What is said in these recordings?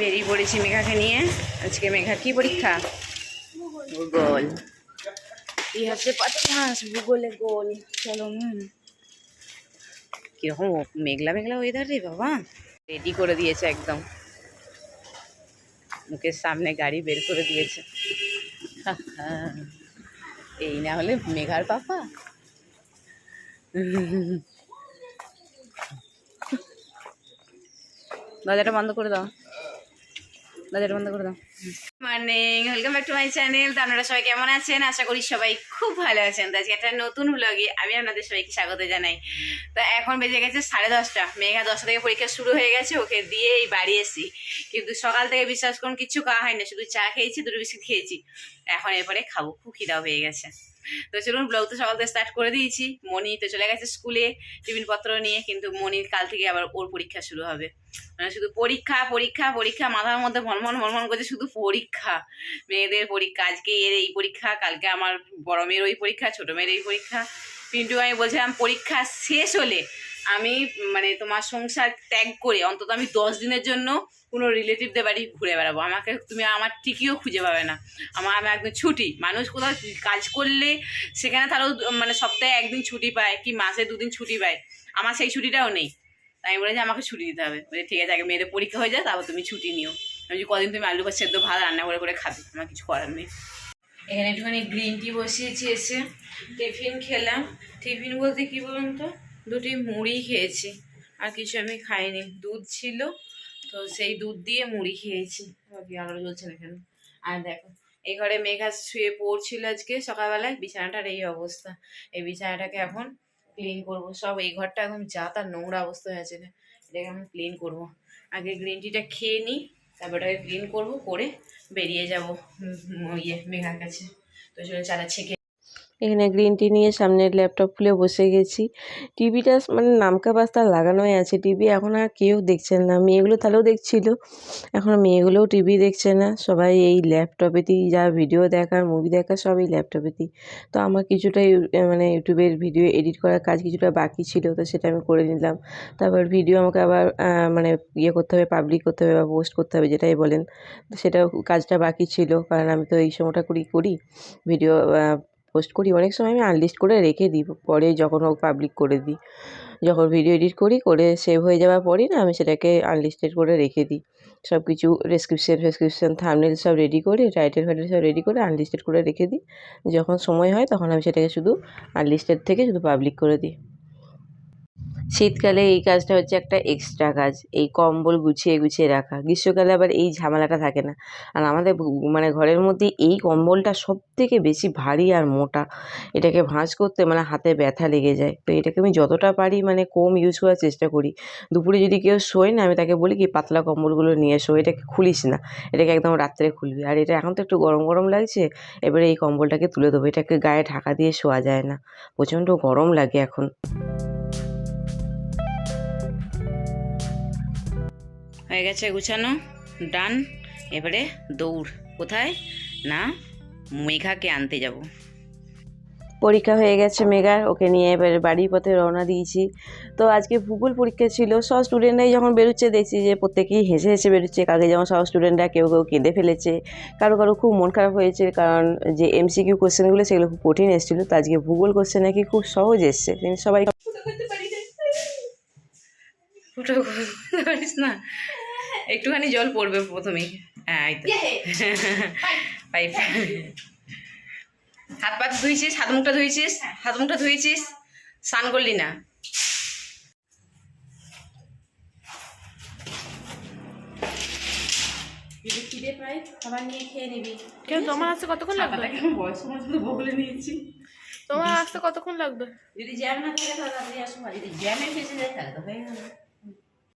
বেরিয়ে পড়েছি মেঘাকে নিয়ে। আজকে মেঘার কি পরীক্ষা? ভূগোল। ইতিহাসে পাঁচ ভূগোলে গোল চলো কীরকম মেঘলা মেঘলা ওয়েদার রে বাবা। রেডি করে দিয়েছে একদম। মুখের সামনে গাড়ি বের করে দিয়েছে। এই না হলে মেঘার পাপা। দরজাটা বন্ধ করে দাও। চ্যানেল আপনারা সবাই কেমন আছেন? আশা করি সবাই খুব ভালো আছেন। তো আজকে একটা নতুন আমি আপনাদের সবাইকে স্বাগত জানাই। তো এখন বেজে গেছে সাড়ে দশটা। মেঘা দশটা থেকে পরীক্ষা শুরু হয়ে গেছে, ওকে কিন্তু সকাল থেকে বিশ্বাস করুন কিচ্ছু খাওয়া হয়নি। শুধু চা খেয়েছি, দুটো বিস্কিট খেয়েছি। এখন এরপরে খাব। খুব খিদাও হয়ে গেছে। তো চলুন ব্লগ তো সকাল থেকে স্টার্ট করে দিয়েছি। মনি তো চলে গেছে স্কুলে টিফিনপত্র নিয়ে, কিন্তু মনির কাল থেকে আবার ওর পরীক্ষা শুরু হবে। মানে শুধু পরীক্ষা পরীক্ষা পরীক্ষা, মাথার মধ্যে ভনমন ভনমন করছে শুধু পরীক্ষা। মেয়েদের পরীক্ষা, আজকে এর এই পরীক্ষা, কালকে আমার বড় মেয়ের ওই পরীক্ষা, ছোট মেয়ের এই পরীক্ষা। পিন্টু আমি বলছিলাম, পরীক্ষা শেষ হলে আমি মানে তোমার সংসার ত্যাগ করে, অন্তত আমি দশ দিনের জন্য কোনো রিলেটিভদের বাড়ি ঘুরে বেড়াবো। আমাকে তুমি আমার টিকিও খুঁজে পাবে না। আমার আমি একদিন ছুটি। মানুষ কোথাও কাজ করলে সেখানে তারাও মানে সপ্তাহে একদিন ছুটি পায় কি মাসে দুদিন ছুটি পায়। আমার সেই ছুটিটাও নেই। তাই বলে যে আমাকে ছুটি দিতে হবে। বলে ঠিক আছে, আগে মেয়েদের পরীক্ষা হয়ে যায় তারপর তুমি ছুটি নিও। আমি কদিন তুমি আলু সেদ্ধ ভাত রান্না করে করে খাবে? আমার কিছু করার নেই। এখানে একটুখানি গ্রিন টি বসিয়েছি এসে। টিফিন খেলাম। টিফিন বলতে কী বলুন তো? দুটি মুড়ি খেয়েছি। আর কিছু আমি খাইনি। দুধ ছিল তো সেই দুধ দিয়ে মুড়ি খেয়েছি। বাকি আলো জ্বলছে না কেন? আর দেখো, এই ঘরে মেঘা শুয়ে পড়ছিল আজকে সকালবেলায়, বিছানাটার এই অবস্থা। এই বিছানাটাকে এখন ক্লিন করব। সব এই ঘরটা একদম যা তার নোংরা অবস্থা হয়ে আছে এটাকে আমি ক্লিন করব। আগে গ্রিন টিটা খেয়ে নিই তারপর ওটাকে ক্লিন করব, করে বেরিয়ে যাব ইয়ে মেঘার কাছে। তো চলো চালা ছেঁকে এখানে গ্রিন টি নিয়ে সামনের ল্যাপটপ খুলে বসে গেছি। টিভিটা মানে নামকা বাস্তা লাগানোই আছে। টিভি এখন আর কেউ দেখছেন না। মেয়েগুলো তাহলেও দেখছিল। এখন মেয়েগুলোও টিভি দেখছে না। সবাই এই ল্যাপটপেতেই যা ভিডিও দেখার মুভি দেখার সব এই ল্যাপটপেতেই তো আমার কিছুটা মানে ইউটিউবের ভিডিও এডিট করার কাজ কিছুটা বাকি ছিল, তো সেটা আমি করে নিলাম। তারপর ভিডিও আমাকে আবার মানে ইয়ে করতে হবে পাবলিক করতে হবে বা পোস্ট করতে হবে, যেটাই বলেন। সেটাও কাজটা বাকি ছিল, কারণ আমি তো এই সময়টা করি করি। ভিডিও পোস্ট করি, অনেক সময় আমি আনলিস্ট করে রেখে দিই, পরে যখন হোক পাবলিক করে দিই। যখন ভিডিও এডিট করি, করে সেভ হয়ে যাওয়ার পরই না আমি সেটাকে আনলিস্টেড করে রেখে দিই। সব কিছু ডেসক্রিপশন ফেসক্রিপশন থামনেল সব রেডি করে টাইটেল ফাইটেল সব রেডি করে আনলিস্টেড করে রেখে দিই। যখন সময় হয়, তখন আমি সেটাকে শুধু আনলিস্টেড থেকে শুধু পাবলিক করে দিই। শীতকালে এই কাজটা হচ্ছে একটা এক্সট্রা কাজ। এই কম্বল গুছিয়ে গুছিয়ে রাখা। গ্রীষ্মকালে আবার এই ঝামেলাটা থাকে না। আর আমাদের মানে ঘরের মধ্যে এই কম্বলটা সব থেকে বেশি ভারী আর মোটা। এটাকে ভাঁজ করতে মানে হাতে ব্যথা লেগে যায়। তো এটাকে আমি যতটা পারি মানে কম ইউজ করার চেষ্টা করি। দুপুরে যদি কেউ শোয় না, আমি তাকে বলি কি, পাতলা কম্বলগুলো নিয়ে এসো এটাকে খুলিস না। এটাকে একদম রাত্রে খুলবি। আর এটা এখন তো একটু গরম গরম লাগছে, এবারে এই কম্বলটাকে তুলে দেবো। এটাকে গায়ে ঢাকা দিয়ে শোয়া যায় না। প্রচণ্ড গরম লাগে এখন। হয়ে গেছে গুছানো ডান এবারে দৌড়। কোথায়? না মেঘাকে আনতে যাব। পরীক্ষা হয়ে গেছে মেগার ওকে নিয়ে এবারে বাড়ির পথে রওনা দিয়েছি। তো আজকে ভূগোল পরীক্ষা ছিল সব স্টুডেন্টরাই যখন বেরোচ্ছে দেখছি যে প্রত্যেকেই হেসে হেসে বেরোচ্ছে। কাকে যেমন সব স্টুডেন্টরা কেউ কেউ কেঁদে ফেলেছে কারও কারও খুব মন খারাপ হয়েছে কারণ যে এমসিকিউ কোশ্চেনগুলো সেগুলো খুব কঠিন এসেছিল। তো আজকে ভূগোল কোশ্চেন নাকি খুব সহজ এসছে। কিন্তু সবাই না? একটুখানি জল পড়বে প্রথমেই। হ্যাঁ এই তো। পাইপ হাত পা ধুয়েছিস হাত মুখটা ধুয়েছিস হাত মুখটা ধুয়েছিস স্নান করলি না? খিদে পাই খাবার নিয়ে খেয়ে নিবি। কেন তোমার আসতে কতক্ষণ লাগবে? বয়স মতো বগলে নিয়েছি। তোমার আসতে কতক্ষণ লাগবে? যদি জ্যাম না থাকে তাহলে তাড়াতাড়ি আসো আর যদি জ্যামে ফেসে যায় তাহলে তো হয়ে গেল।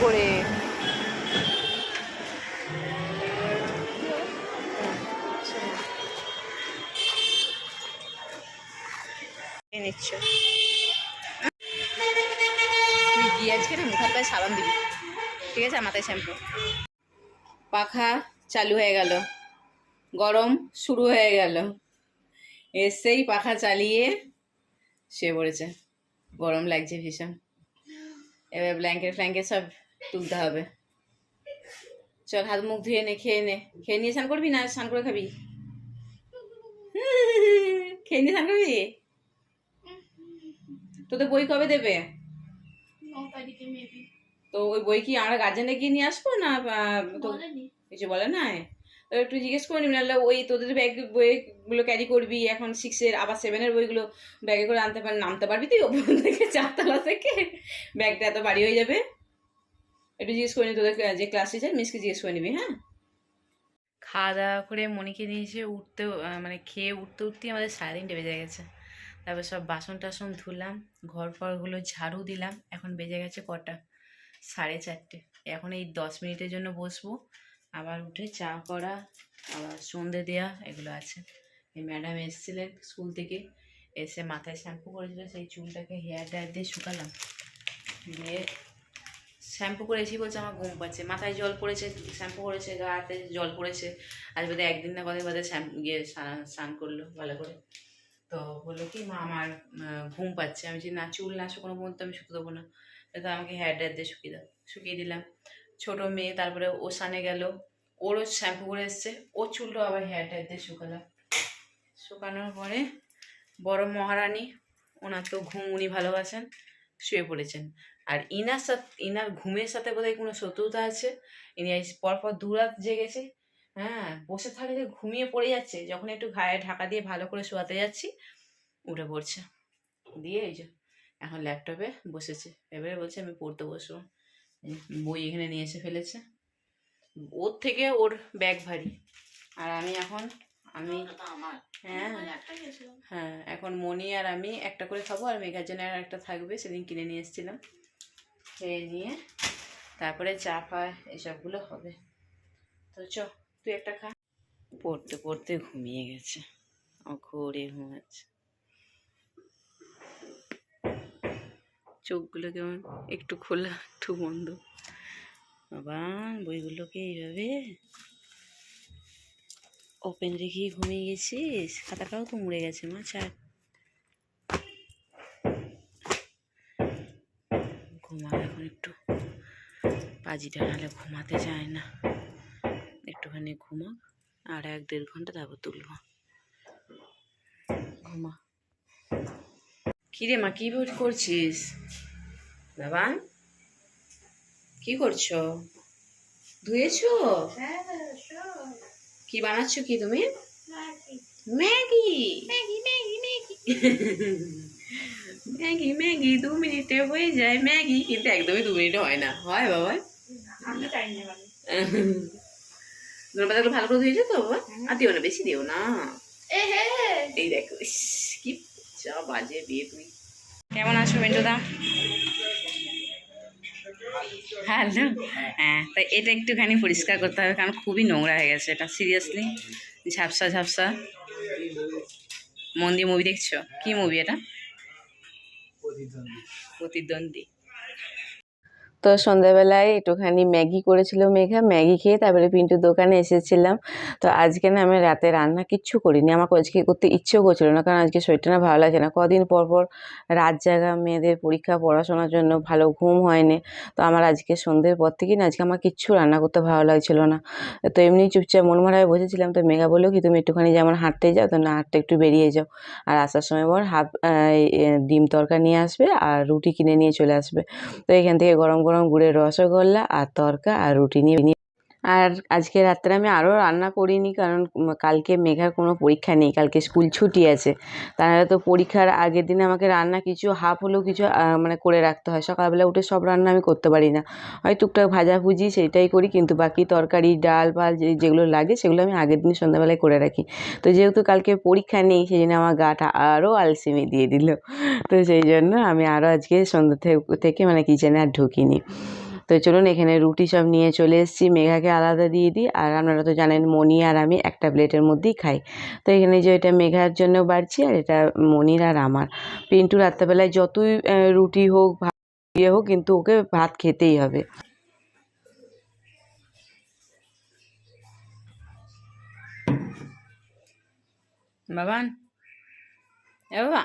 করে। নিচ্ছ। তুই আজকে ঠিক আছে, মাথায় শ্যাম্পু। পাখা চালু হয়ে গেল। গরম শুরু হয়ে গেল। এসেই পাখা চালিয়ে শুয়ে পড়েছে। গরম লাগছে ভীষণ। এবার ব্ল্যাঙ্কেট ফ্ল্যাঙ্কেট সব তুলতে হবে। চল হাত মুখ ধুয়ে নে খেয়ে নে। খেয়ে নিয়ে স্নান করবি না? স্নান করে খাবি? খেয়ে নিয়ে স্নান করবি? তোদের বই কবে দেবে? তো ওই বই কি আমরা গার্জেনে গিয়ে নিয়ে আসব না কিছু বলে না একটু জিজ্ঞেস করে নিবি নাহলে ওই তোদের ব্যাগ বইগুলো ক্যারি করবি এখন সিক্সের আবার সেভেনের বইগুলো ব্যাগে করে আনতে পার নামতে পারবি তুই? ওপর থেকে চারতলা থেকে। ব্যাগটা এত বাড়ি হয়ে যাবে। একটু জিজ্ঞেস করে নি তোদের যে ক্লাস টিচার মিসকে জিজ্ঞেস করে নিবি হ্যাঁ? খাওয়া দাওয়া করে মনিকে নিয়েছে উঠতে মানে খেয়ে উঠতে উঠতেই আমাদের সারাদিনটা বেজে গেছে। তারপর সব বাসন টাসন ধুলাম, ঘর ফরগুলো ঝাড়ু দিলাম, এখন বেজে গেছে কটা? সাড়ে চারটে। এখন এই দশ মিনিটের জন্য বসবো। আবার উঠে চা করা, আবার সন্ধে দেওয়া এগুলো আছে। এই ম্যাডাম এসেছিলেন স্কুল থেকে, এসে মাথায় শ্যাম্পু করেছিল, সেই চুলটাকে হেয়ার ড্রায়ার দিয়ে শুকালাম। দিয়ে শ্যাম্পু করেছি বলছে আমার ঘুম পাচ্ছে। মাথায় জল পড়েছে, শ্যাম্পু করেছে, গাতে জল পড়েছে। আজ বোধহয় একদিন না কদিন বাদে শ্যাম্পু গিয়ে স্নান করল ভালো করে। তো বলল কি, মা, আমার ঘুম পাচ্ছে। আমি যে না, চুল না শুকানো পর্যন্ত আমি শুকো দেবো না। তো আমাকে হেয়ার ড্রায়ার দিয়ে শুকিয়ে দাও। শুকিয়ে দিলাম। ছোট মেয়ে, তারপরে ও সানে গেল। ওরও শ্যাম্পু করে এসছে। ও চুলটাও আবার হেয়ার ড্রায়ার দিয়ে শুকালাম শুকানোর পরে বড় মহারানী, ওনার তো ঘুম উনি ভালোবাসেন, শুয়ে পড়েছেন। আর ইনার সাথে ইনার ঘুমের সাথে বোধহয় কোনো শত্রুতা আছে? ইনি আজ পরপর দু রাত জেগেছে। হ্যাঁ বসে থাকলে ঘুমিয়ে পড়ে যাচ্ছে যখন একটু ঘায়ে ঢাকা দিয়ে ভালো করে শোয়াতে যাচ্ছি উঠে পড়ছে। দিয়ে এই যে এখন ল্যাপটপে বসেছে। এবারে বলছে আমি পড়তে বসবো। বই এখানে নিয়ে এসে ফেলেছে। ওর থেকে ওর ব্যাগ ভারী। আর আমি এখন আমি হ্যাঁ। হ্যাঁ এখন মনি আর আমি একটা করে খাব আর মেঘার জন্য আর একটা থাকবে সেদিন কিনে নিয়ে এসেছিলাম। খেয়ে নিয়ে তারপরে চা ফা এসবগুলো হবে। তো চ, তুই একটা খা। পড়তে পড়তে ঘুমিয়ে গেছে। ঘুরে ঘুমাচ্ছে। চোখগুলো কেমন একটু খোলা, একটু বন্ধ। বাবা, বইগুলোকে এইভাবে ওপেন রেখে ঘুমিয়ে গেছিস? খাতাটাও তো মুড়ে গেছে মা, ছাড়। ঘুমা একটু। পাজিটা নাহলে ঘুমাতে যায় না। একটুখানি ঘুমা আর এক দেড় ঘণ্টা তারপর তুলবো। ঘুমা। কিরে মা কি করছিস? বাবা কি করছ? ধুয়েছো? কি বানাচ্ছ কি তুমি? ম্যাগি! Maggi Maggi Maggi. দু মিনিটে হয়ে যায়। ম্যাগি কিন্তু একদমই দু মিনিটে হয় না। হয় বাবা। ধনে পাতাগুলো ভালো করে ধুয়েছো তো বাবা? আর দিও না বেশি দিও না। এই দেখো কি যা বাজে বিয়ে তুই কেমন আছো বেন্টুদা হ্যালো হ্যাঁ তা এটা একটুখানি পরিষ্কার করতে হবে কারণ খুবই নোংরা হয়ে গেছে এটা সিরিয়াসলি। ঝাপসা ঝাপসা। মন দিয়ে মুভি দেখছ? কি মুভি এটা? Dondi. Puti Dondi. তো সন্ধ্যাবেলায় একটুখানি ম্যাগি করেছিল মেঘা, ম্যাগি খেয়ে তারপরে পিন্টুর দোকানে এসেছিলাম। তো আজকে না আমি রাতে রান্না কিচ্ছু করিনি, আমাকে আজকে করতে ইচ্ছেও করছিল না, কারণ আজকে শরীরটা না ভালো লাগছে না। কদিন পর পর রাত জাগা, মেয়েদের পরীক্ষা, পড়াশোনার জন্য ভালো ঘুম হয়নি। তো আমার আজকে সন্ধ্যের পর থেকে না আজকে আমার কিচ্ছু রান্না করতে ভালো লাগছিল না। তো এমনি চুপচাপ মন মারায় বসেছিলাম, তো মেঘা বলল কি, তুমি একটুখানি যেমন হাঁটতে যাও, তো না হাঁটতে একটু বেরিয়ে যাও। আর আসার সময় বর হাফ ডিম তরকা নিয়ে আসবে আর রুটি কিনে নিয়ে চলে আসবে। তো এখান থেকে গরম গরম গুড়ের রসগোল্লা আর তরকা আর রুটি নিয়ে- আর আজকে রাত্রে আমি আরও রান্না করিনি কারণ কালকে মেঘার কোনো পরীক্ষা নেই, কালকে স্কুল ছুটি আছে। তাহলে তো পরীক্ষার আগের দিনে আমাকে রান্না কিছু হাফ হলেও কিছু মানে করে রাখতে হয়। সকালবেলা উঠে সব রান্না আমি করতে পারি না। হয় টুকটাক ভাজাভুজি সেইটাই করি, কিন্তু বাকি তরকারি, ডাল ফাল যেগুলো লাগে সেগুলো আমি আগের দিন সন্ধ্যাবেলায় করে রাখি। তো যেহেতু কালকে পরীক্ষা নেই সেই জন্য আমার গাটা আরও আলসেমি দিয়ে দিল। তো সেই জন্য আমি আরও আজকে সন্ধ্যা থেকে মানে কিচেনে আর ঢুকিনি। তো চলুন এখানে রুটি সব নিয়ে চলে এসেছি। মেঘাকে আলাদা দিয়ে দিই। আর আপনারা তো জানেন মনি আর আমি একটা প্লেটের মধ্যেই খাই। তো এখানে যে এটা মেঘার জন্য বাড়ছি আর এটা মনির আর আমার। পিন্টু রাত্রেবেলায় যতই রুটি হোক, ভাত ইয়ে হোক, কিন্তু ওকে ভাত খেতেই হবে। বাবান। এ বাবা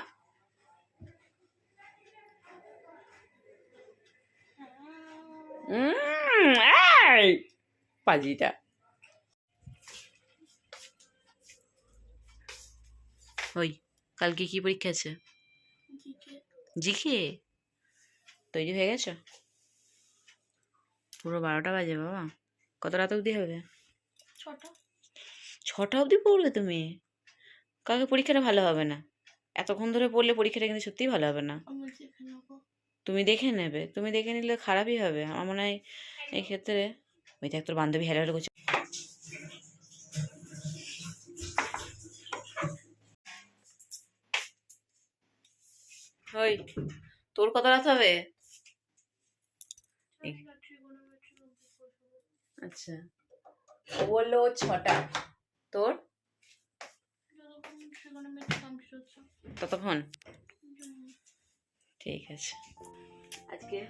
পাজিটা। ওই কালকে কি পরীক্ষা আছে? জিকে তৈরি হয়ে গেছো? পুরো বারোটা বাজে বাবা। কত রাত অবধি হবে? ছটা। ছটা অবধি পড়বে তুমি? কালকে পরীক্ষাটা ভালো হবে না। এতক্ষণ ধরে পড়লে পরীক্ষাটা কিন্তু সত্যিই ভালো হবে না। তুমি দেখে নেবে। তুমি দেখে নিলে খারাপই হবে। আমার মনে হয় এই ক্ষেত্রে ওই দেখ তোর বান্ধবী হেলো করছে। ওই তোর কত রাত হবে? আচ্ছা। ও বলল ছটা। তোর? ততক্ষণ? ঠিক আছে। আজকে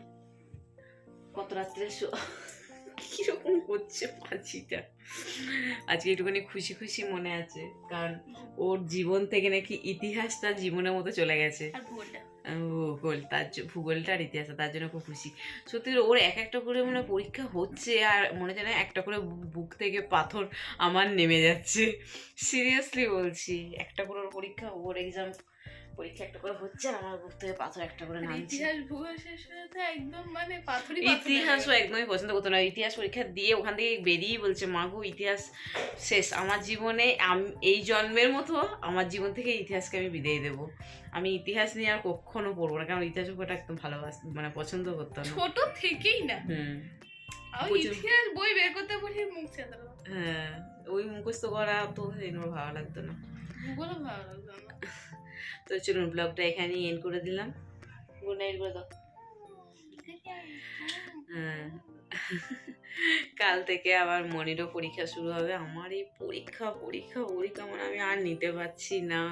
কত রাত্রে শো- কীরকম করছে পাঁচিটা আজকে একটুখানি খুশি খুশি মনে আছে কারণ ওর জীবন থেকে নাকি ইতিহাস তার জীবনের মতো চলে গেছে। ভূগোল তার জ- ভূগোলটা আর ইতিহাস তার জন্য খুব খুশি। সত্যি ওর এক একটা করে মানে পরীক্ষা হচ্ছে আর মনে হয় একটা করে বুক থেকে পাথর আমার নেমে যাচ্ছে। সিরিয়াসলি বলছি একটা করে ওর পরীক্ষা ওর এক্সাম পরীক্ষা একটা করে হচ্ছে আর আমার বুক থেকে পাথর একটা করে নামছে। ইতিহাস ভূগোল শেষ হয়ে একদম মানে পাথরই ইতিহাসও একদমই পছন্দ করতো না। ইতিহাস পরীক্ষা দিয়ে ওখান থেকে বেরিয়ে বলছে মাগো ইতিহাস শেষ। আমার জীবনে আম- এই জন্মের মতো আমার জীবন থেকে ইতিহাসকে আমি বিদায় দেবো। আমি ইতিহাস নিয়ে আর কখনো পড়ব না কারণ ইতিহাস ওটা একদম ভালোবাস মানে পছন্দ করতো না। ছোট থেকেই না। হুম। ইতিহাস বই বের করতে বলি মুখ হ্যাঁ ওই মুখস্থ করা তো ভালো লাগতো না। ভূগোলও ভালো লাগতো আমার তো চলুন ব্লগটা এখানেই এন্ড করে দিলাম। গুড নাইট হ্যাঁ কাল থেকে আবার মনিরও পরীক্ষা শুরু হবে। আমার এই পরীক্ষা পরীক্ষা পরীক্ষা মানে আমি আর নিতে পারছি না।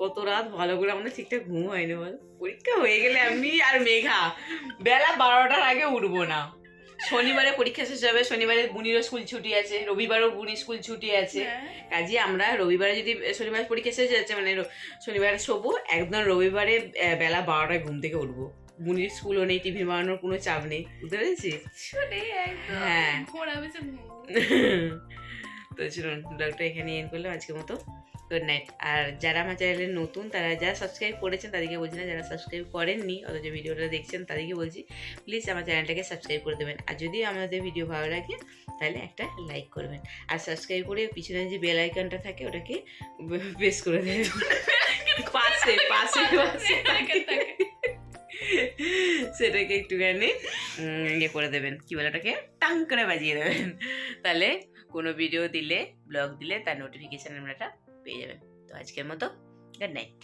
কত রাত ভালো করে আমাদের ঠিকঠাক ঘুম হয়নি বল। পরীক্ষা হয়ে গেলে আমি আর মেঘা, বেলা বারোটার আগে উঠবো না। শনিবারে পরীক্ষা শেষ হবে শনিবারে বুনিরও স্কুল ছুটি আছে রবিবারও বুনি স্কুল ছুটি আছে। হ্যাঁ। কাজে আমরা রবিবারে যদি শনিবার পরীক্ষা শেষ যাচ্ছে মানে শনিবারে শোবো একদম রবিবারে বেলা বারোটায় ঘুম থেকে উঠবো। বুনির স্কুলও নেই টিভি বানানোর কোনো চাপ নেই বুঝতে পেরেছিস হ্যাঁ। তো চলুন ব্লগটা এখানে এন্ড করলাম আজকের মতো। গুড নাইট আর যারা আমার চ্যানেলে নতুন, তারা যারা সাবস্ক্রাইব করেছেন, তাদেরকে বলছি না যারা সাবস্ক্রাইব করেননি, অথচ ভিডিওটা দেখছেন, তাদেরকে বলছি প্লিজ আমার চ্যানেলটাকে সাবস্ক্রাইব করে দেবেন। আর যদি আমাদের ভিডিও ভালো লাগে, তাহলে একটা লাইক করবেন। আর সাবস্ক্রাইব করে পিছনে যে বেল আইকনটা থাকে, ওটাকে প্রেস করে দেবেন। পাশে পাশে পাশে সেটাকে একটুখানি ইয়ে করে দেবেন। কি বলে ওটাকে? টাং করে বাজিয়ে দেবেন। তাহলে কোনো ভিডিও দিলে ব্লগ দিলে, তার নোটিফিকেশন আপনারা পেয়ে যাবেন তো আজকের মতো গুড নাইট